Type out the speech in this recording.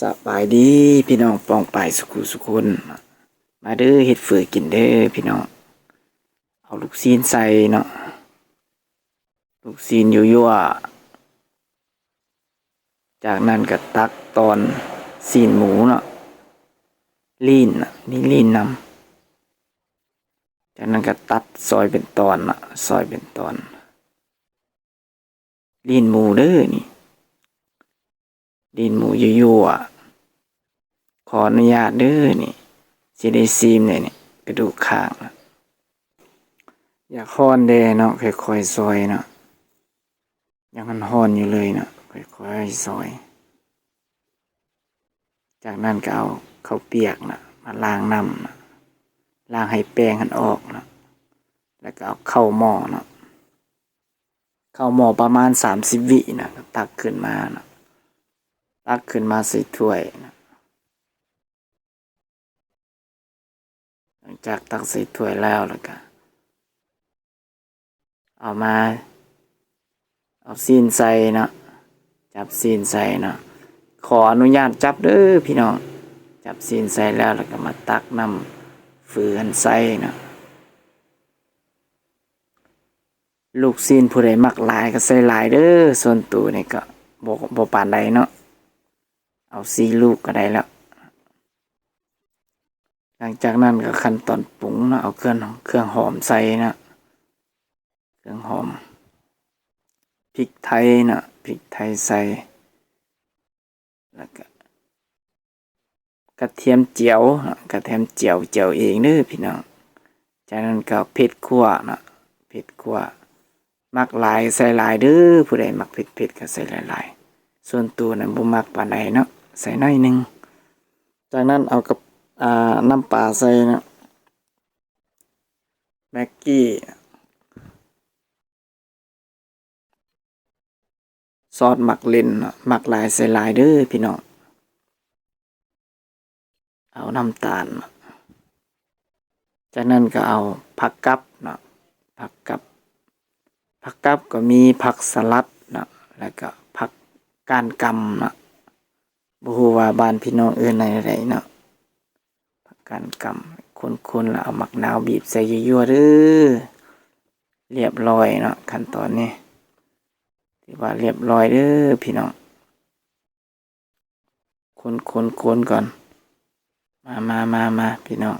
สบายดีพี่น้องปองปายสุขุสุคนมาเด้อเฮ็ดเฟือกินเด้อพี่น้องเอาลูกซีนใส่เนาะลูกซีนยั่วๆจากนั้นก็ตักตอนซีนหมูเนาะลีนนี่ลีนนำจากนั้นก็ตัดซอยเป็นตอนเนาะซอยเป็นตอนลีนหมูเด้อนี่ ดินหมูยั่วขออนุญาตเด้อนี่สิได้ซีมเนี่ยนี่กระดูกข้างนะอยากฮ้อนเด้เนาะค่อยๆซอยเนาะยังมันฮ้อนอยู่เลยเนาะค่อยๆซอย จากนั้นก็เอาข้าวเปียกนะมาล้างน้ำนะล้างให้แป้งมันออกนะแล้วก็เอาเข้าหม้อเนาะเข้าหม้อประมาณสามสิบวินะตักขึ้นมานะ ตักขึ้นมาใส่ถ้วยนะหลังจากตักใส่ถ้วยแล้วแล้วก็เอามาเอาซีนใส่เนาะจับซีนใส่เนาะขออนุญาตจับเด้อพี่น้องจับซีนใส่แล้วแล้วก็มาตักน้ำฝืนใส่เนาะลูกซีนผู้ใดมักหลายก็ใส่หลายเด้อส่วนตัวนี่ก็บ่บ่ปานใดเนาะ เอาซีลูกก็ได้แล้ว หลังจากนั้นก็ขั้นตอนปรุงนะเอาเครื่องเครื่องหอมใส่นะเครื่องหอมพริกไทยนะพริกไทยใส่แล้วก็กระเทียมเจียวนะกระเทียมเจียวเจียวเองเด้อพี่น้องจากนั้นก็เผ็ดขั่วนะเผ็ดขั่วมักหลายใส่หลายเด้อผู้ใดมักเผ็ดเผ็ดก็ใส่หลายๆส่วนตัวนั้นบ่มักปานใดเนาะ ใส่หน่อยหนึ่ง จากนั้นเอากับอ่าน้ำปลาใส่นะแม็กกี้ซอสหมักเลนหมักลายใส่ลายเด้อพี่น้อง เอาน้ำตาล จากนั้นก็เอาผักกับเนาะผักกับผักกับก็มีผักสลัดเนาะแล้วก็ผักก้านกำเนาะ บ่ฮู้ว่าบ้านพี่น้องเอิ้นอะไรเนาะผักกันกำคนๆแล้วเอาหมักนาวบีบใส่ยั่วๆเด้อเรียบร้อยเนาะขั้นตอนนี้ถือว่าเรียบร้อยเด้อพี่น้องคนๆๆก่อน มามามามาพี่น้อง